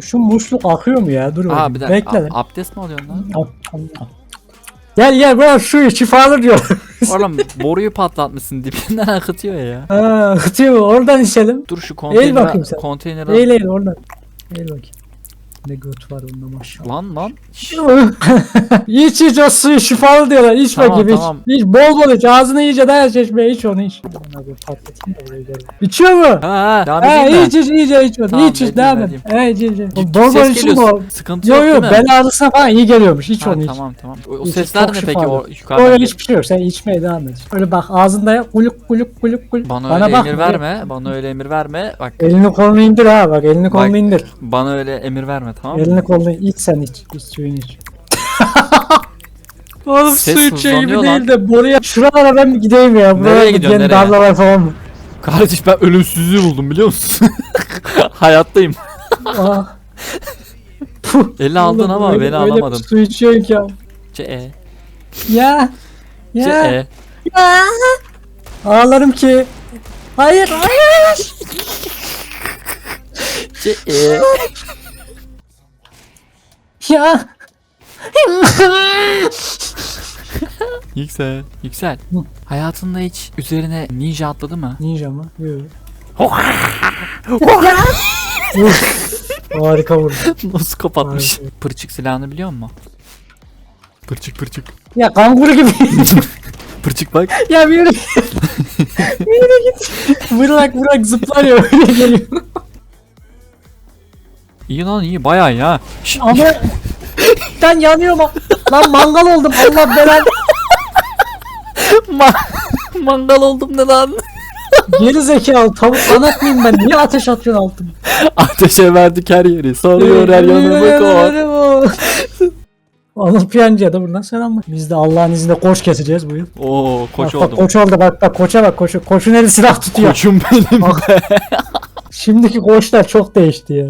Şu musluk akıyor mu ya? Dur Aa bakayım. bir dakika. Bekle. A- abdest mi alıyorsun lan? Gel gel bırak suyu şifalı diyor. Oğlum boruyu patlatmışsın dibinden akıtıyor ya. Ha, akıtıyor oradan içelim. Dur şu konteyneri bakayım sen. konteyneri Eğil eğil oradan. Eğil bakayım. Ne göt var onda maşallah. Lan lan. İç iç o suyu şifalı diyorlar. İç Tamam, bakayım tamam. iç. İç bol bol iç. Ağzını iyice dayan çeşmeye iç onu iç. Bana bir patlatayım da. İçiyor mu? Ha ha devam Ha edeyim mi? iç iç iyice iç onu. Tamam, iç iç edeyim, devam et. edeyim. He iç iç. Bol bol ses iç geliyor. onu. Sıkıntı Yo yok yo değil mi? bel ağrısına falan iyi geliyormuş. İç Ha, onu iç. tamam tamam. O, o İç, sesler çok ne peki şifalı. o yukarıdan? öyle hiçbir şey yok. Sen içmeye devam et. Öyle bak ağzında ya kuluk kuluk kuluk kuluk. Bana, öyle emir verme. Bana öyle emir verme. Bak Elini kolunu indir ha bak elini kolunu indir. bana öyle emir verme tamam? Elini kolunu iç sen iç. İç suyunu iç. Oğlum Ses su içeceği gibi hızlanıyor değil de buraya şuralara ben bir gideyim ya. Buraya Nereye gidiyorsun, nereye? tarlalar falan mı? Kardeş ben ölümsüzlüğü buldum biliyor musun? Hayattayım. Aa. Puh. Eli aldın Oğlum, ama öyle- beni öyle bir alamadın. Su içiyorsun ki ya. C E. Ya. Ya. E. Ya. Ağlarım ki. Hayır hayır. C E. Ya. Yüksel. Yüksel. Hı. Hayatında hiç üzerine ninja atladı mı? Ninja mı? Yok. Harika vurdu. Nasıl kapatmış? Harika. Pırçık silahını biliyor musun? Pırçık pırçık. Ya kanguru gibi. Pırçık bak. ya bir yere bir yere git. Bırak bırak zıplar ya öyle geliyor. İyi lan iyi bayağı ya. Şşt, Ama ben yanıyorum. lan. Lan mangal oldum Allah belanı. ma- mangal oldum ne lan? Geri zekalı tavuk kanat mıyım ben? Niye ateş atıyorsun altıma? Ateşe verdik her yeri. Sarıyor her yanımı kor. Anıl Piyancı'ya da buradan selam Biz de Allah'ın izniyle koç keseceğiz bu yıl. Oo koç bak, bak, oldum. koç oldu bak bak koça bak koçu. Koçun eli silah tutuyor. Koçum benim. Şimdiki koçlar çok değişti ya.